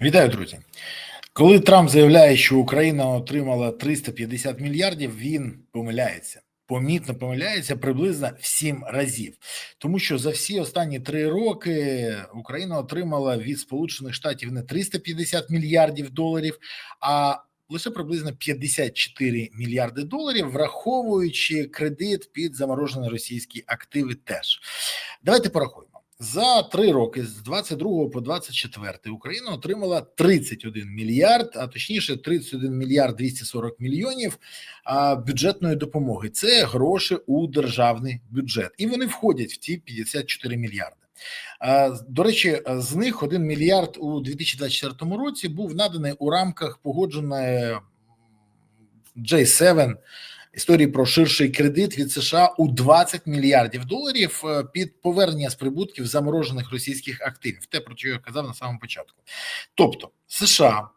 Вітаю, друзі. Коли Трамп заявляє, що Україна отримала 350 мільярдів, він помиляється. Помітно помиляється приблизно в сім разів, тому що за всі останні три роки Україна отримала від Сполучених Штатів не 350 мільярдів доларів, а лише приблизно 54 мільярди доларів, враховуючи кредит під заморожені російські активи. Теж давайте порахуємо. За три роки з 22 по 24 Україна отримала 31 мільярд, а точніше 31 мільярд 240 мільйонів бюджетної допомоги. Це гроші у державний бюджет, і вони входять в ті 54 мільярди. До речі, з них 1 мільярд у 2024 році був наданий у рамках погодженої J7 історії про ширший кредит від США у 20 мільярдів доларів е, під повернення з прибутків заморожених російських активів. Те про що я казав на самому початку. Тобто, США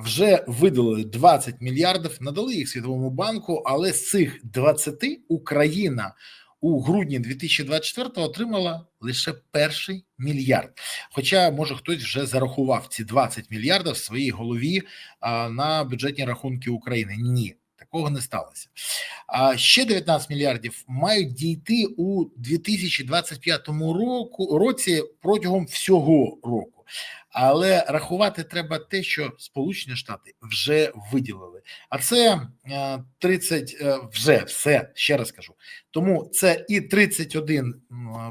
вже видалили 20 мільярдів, надали їх Світовому банку, але з цих 20 Україна. У грудні 2024 отримала лише перший мільярд. Хоча, може, хтось вже зарахував ці 20 мільярдів в своїй голові а, на бюджетні рахунки України. Ні, такого не сталося. А ще 19 мільярдів мають дійти у 2025 року році протягом всього року. Але рахувати треба те, що Сполучені Штати вже виділили. А це 30, вже все ще раз кажу. Тому це і 31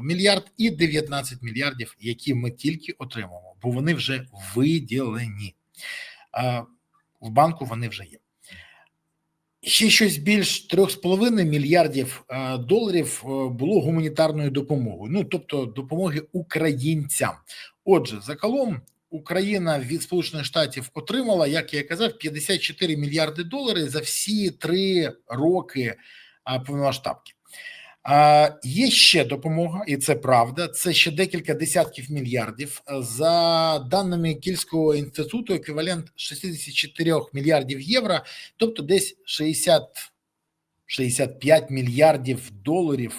мільярд, і 19 мільярдів, які ми тільки отримаємо, бо вони вже виділені. В банку вони вже є. Ще щось більш 3,5 мільярдів доларів було гуманітарною допомогою. Ну тобто допомоги українцям. Отже, закалом Україна від Сполучених Штатів отримала, як я казав, 54 мільярди доларів за всі три роки повномасштабки. Є ще допомога, і це правда. Це ще декілька десятків мільярдів. За даними Кільського інституту, еквівалент 64 мільярдів євро, тобто десь 60 65 мільярдів доларів,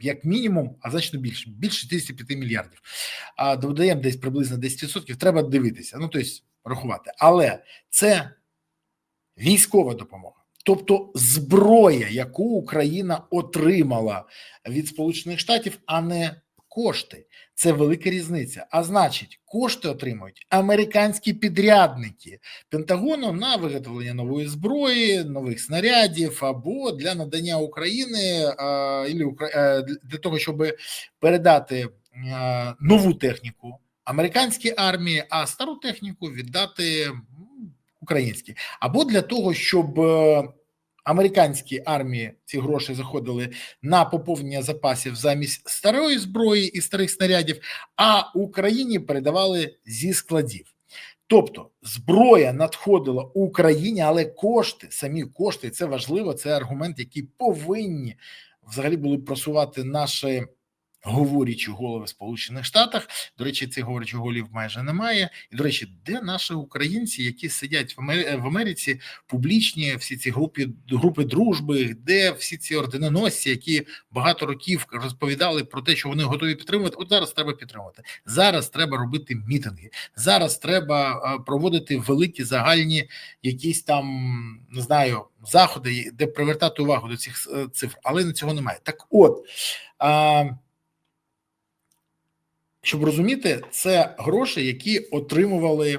як мінімум, а значно більше, більше 65 мільярдів. А додаємо десь приблизно 10%, Треба дивитися. Ну тобто рахувати, але це військова допомога. Тобто зброя, яку Україна отримала від Сполучених Штатів, а не кошти, це велика різниця. А значить, кошти отримують американські підрядники Пентагону на виготовлення нової зброї, нових снарядів або для надання України для того, щоб передати нову техніку американській армії, а стару техніку віддати українські, або для того, щоб американські армії ці гроші заходили на поповнення запасів замість старої зброї і старих снарядів, а Україні передавали зі складів. Тобто зброя надходила Україні, але кошти, самі кошти, це важливо. Це аргумент, який повинні взагалі були просувати наші говорячі голови Сполучених Штатах. До речі, цих говорячих голів майже немає. І до речі, де наші українці, які сидять в Америці, публічні, всі ці групи групи дружби, де всі ці орденоносці, які багато років розповідали про те, що вони готові підтримувати. От зараз треба підтримувати. Зараз треба робити мітинги. Зараз треба проводити великі загальні якісь там не знаю заходи, де привертати увагу до цих цифр, але на цього немає. Так, от. А, щоб розуміти, це гроші, які отримували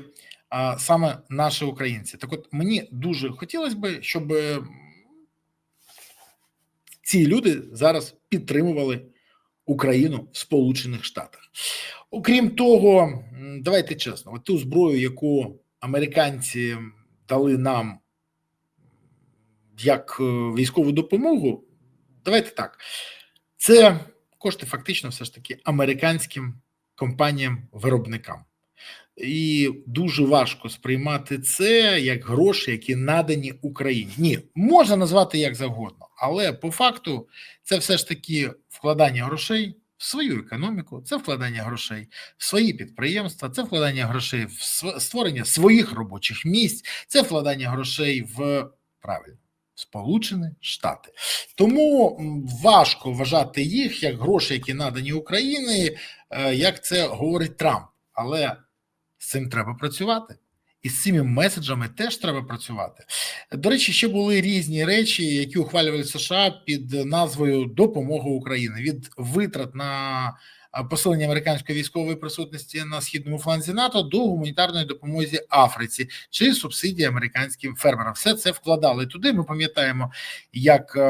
а, саме наші українці. Так, от мені дуже хотілося б, щоб ці люди зараз підтримували Україну в Сполучених Штатах. Окрім того, давайте чесно, от ту зброю, яку американці дали нам як е, військову допомогу, давайте так, це кошти фактично все ж таки американським компаніям-виробникам. І дуже важко сприймати це як гроші, які надані Україні. Ні, можна назвати як завгодно, але по факту це все ж таки вкладання грошей в свою економіку, це вкладання грошей в свої підприємства, це вкладання грошей в створення своїх робочих місць, це вкладання грошей в правильно. Сполучені Штати, тому важко вважати їх як гроші, які надані Україні, як це говорить Трамп. Але з цим треба працювати. І з цими меседжами теж треба працювати. До речі, ще були різні речі, які ухвалювали США під назвою Допомога Україні від витрат на посилення американської військової присутності на східному фланзі НАТО до гуманітарної допомоги Африці чи субсидії американським фермерам. Все це вкладали туди. Ми пам'ятаємо, як е,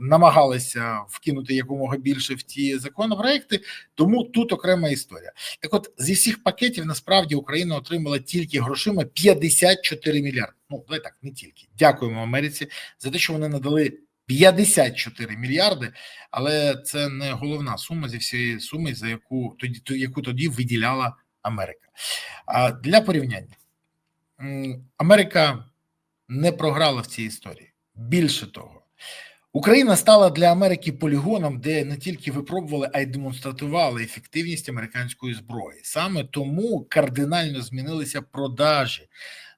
намагалися вкинути якомога більше в ті законопроекти. Тому тут окрема історія. Так, от зі всіх пакетів насправді Україна отримала тільки грошима 54 мільярди. Ну давай так, не тільки дякуємо Америці за те, що вони надали. 54 мільярди, але це не головна сума зі всієї суми, за яку тоді яку тоді виділяла Америка. А для порівняння Америка не програла в цій історії. Більше того, Україна стала для Америки полігоном, де не тільки випробували, а й демонстрували ефективність американської зброї. Саме тому кардинально змінилися продажі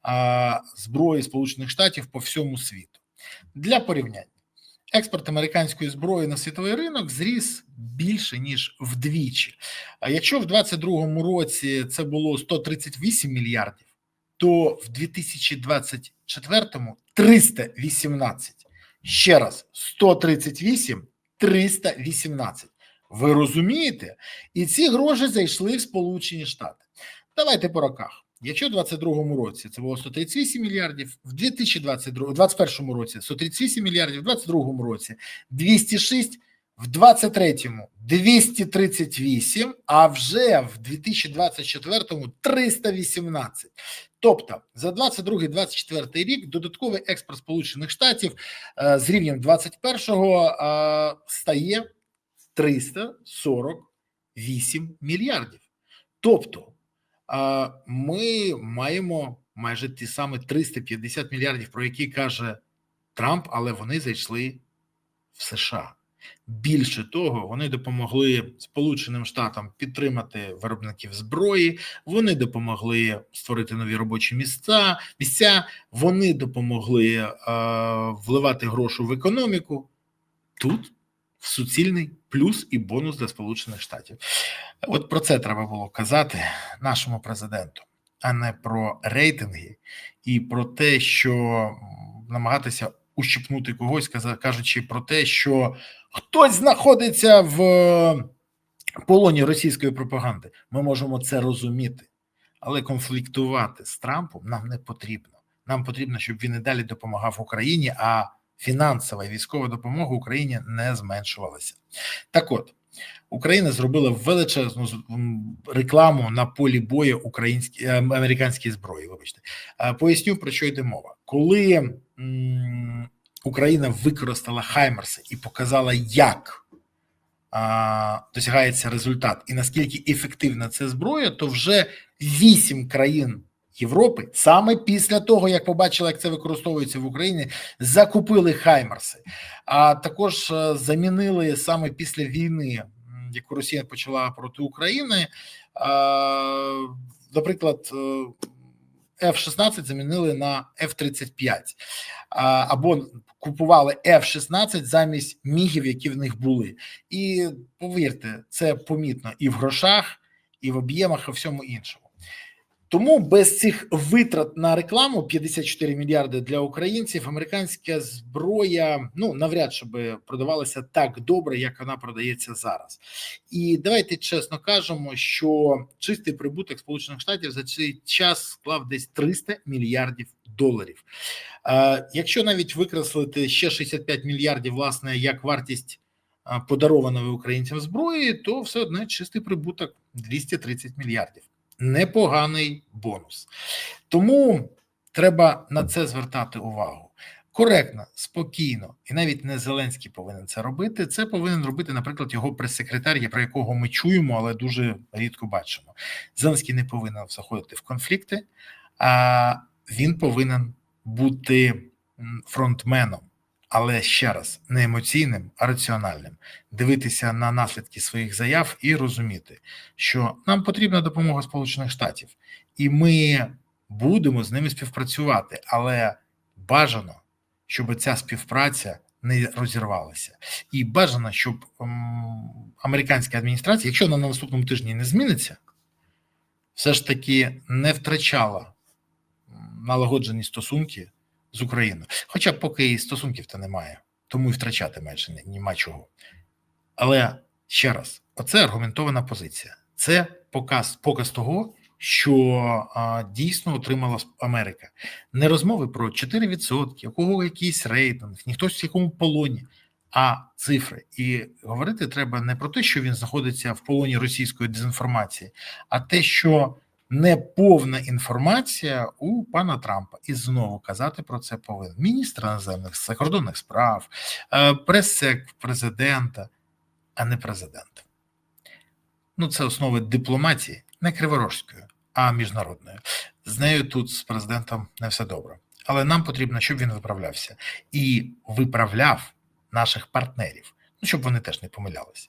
а, зброї Сполучених Штатів по всьому світу. Для порівняння. Експорт американської зброї на світовий ринок зріс більше ніж вдвічі. А якщо в 2022 році це було 138 мільярдів, то в 2024 318. Ще раз 138, 318. Ви розумієте? І ці гроші зайшли в Сполучені Штати. Давайте по роках. Якщо в 2022 році це було 138 мільярдів, в 2022, 2021 році 138 мільярдів, в 2022 році 206, в 2023 238, а вже в 2024 318. Тобто за 22-24 рік додатковий експорт Сполучених Штатів е, з рівнем 21-го е, стає 348 мільярдів. Тобто ми маємо майже ті самі 350 мільярдів, про які каже Трамп, але вони зайшли в США. Більше того, вони допомогли Сполученим Штатам підтримати виробників зброї. Вони допомогли створити нові робочі місця. Місця вони допомогли е, вливати гроші в економіку. Тут суцільний плюс і бонус для Сполучених Штатів. От про це треба було казати нашому президенту, а не про рейтинги і про те, що намагатися ущипнути когось, кажучи про те, що хтось знаходиться в полоні російської пропаганди. Ми можемо це розуміти, але конфліктувати з Трампом нам не потрібно. Нам потрібно, щоб він і далі допомагав Україні. а фінансова і військова допомога Україні не зменшувалася. Так от Україна зробила величезну рекламу на полі бою українській е, американській зброї. Вибачте, поясню про що йде мова, коли Україна використала Хаймерси і показала, як досягається результат, і наскільки ефективна це зброя, то вже вісім країн Європи саме після того, як побачили, як це використовується в Україні, закупили Хаймерси, а також е, замінили саме після війни, яку Росія почала проти України. Наприклад, F-16 замінили на F-35, або купували F-16 замість мігів, які в них були, і повірте, це помітно і в грошах, і в об'ємах, і в всьому іншому. Тому без цих витрат на рекламу 54 мільярди для українців американська зброя ну навряд чи би продавалася так добре, як вона продається зараз. І давайте чесно кажемо, що чистий прибуток Сполучених Штатів за цей час склав десь 300 мільярдів доларів. Якщо навіть викреслити ще 65 мільярдів, власне, як вартість подарованої українцям зброї, то все одно чистий прибуток 230 мільярдів непоганий бонус. Тому треба на це звертати увагу. Коректно, спокійно, і навіть не Зеленський повинен це робити. Це повинен робити, наприклад, його прес-секретар, про якого ми чуємо, але дуже рідко бачимо. Зеленський не повинен заходити в конфлікти, а він повинен бути фронтменом але ще раз не емоційним, а раціональним, дивитися на наслідки своїх заяв і розуміти, що нам потрібна допомога Сполучених Штатів, і ми будемо з ними співпрацювати, але бажано, щоб ця співпраця не розірвалася, і бажано, щоб ем, американська адміністрація, якщо вона на наступному тижні не зміниться, все ж таки не втрачала налагоджені стосунки з Україною. Хоча поки і стосунків то немає, тому і втрачати менше нема чого. Але ще раз, оце аргументована позиція. Це показ показ того, що а, дійсно отримала Америка. Не розмови про 4%, у кого якийсь рейтинг, ніхто в якому полоні, а цифри. І говорити треба не про те, що він знаходиться в полоні російської дезінформації, а те, що неповна інформація у пана Трампа, і знову казати про це повинен міністр іноземних закордонних справ, е, прес-сек президента, а не президент. Ну, це основи дипломатії, не криворожської, а міжнародної. З нею тут з президентом не все добре. Але нам потрібно, щоб він виправлявся і виправляв наших партнерів, ну щоб вони теж не помилялися.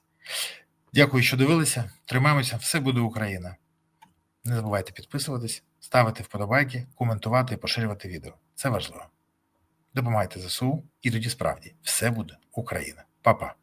Дякую, що дивилися. Тримаємося, все буде Україна. Не забувайте підписуватись, ставити вподобайки, коментувати і поширювати відео. Це важливо. Допомагайте ЗСУ, і тоді справді все буде Україна. Па-па.